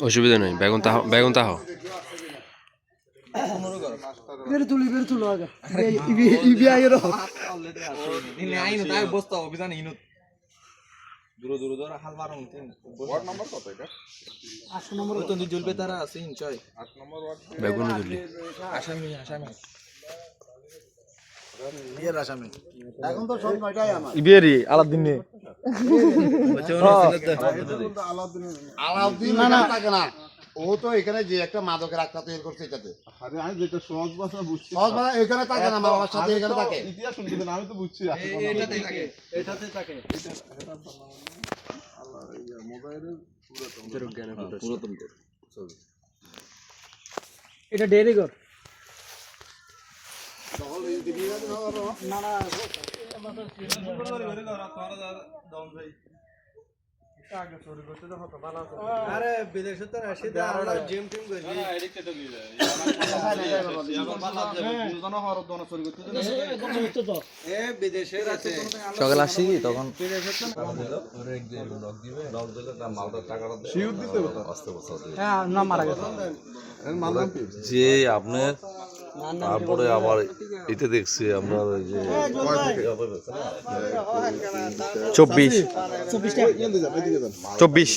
অসুবিধা নেই বেগুন তাহ বেগুন তাহ বেগুন asami asami আলাউদ্দিন না থাকে না। ও তো এখানে যে একটা মাদকের তৈরি করছে এটাতে। আরে আমি যেটা সহজ ভাষা বুঝছি সহজ মানে এখানে থাকে না বাবার সাথে এখানে থাকে। ইতিহাস শুনতে আমি তো বুঝছি এটাতে থাকে। এটাতে থাকে। মোবাইলের এটা ডেরি কর না না আরে বিদেশে তো আসি আমরা জিম টিম করি। এ বিদেশে আছে সকাল আসি কি তখন? হ্যাঁ যে আপনার তারপরে আবার এটা দেখছি আমরা যে চব্বিশ। চব্বিশ। চব্বিশ।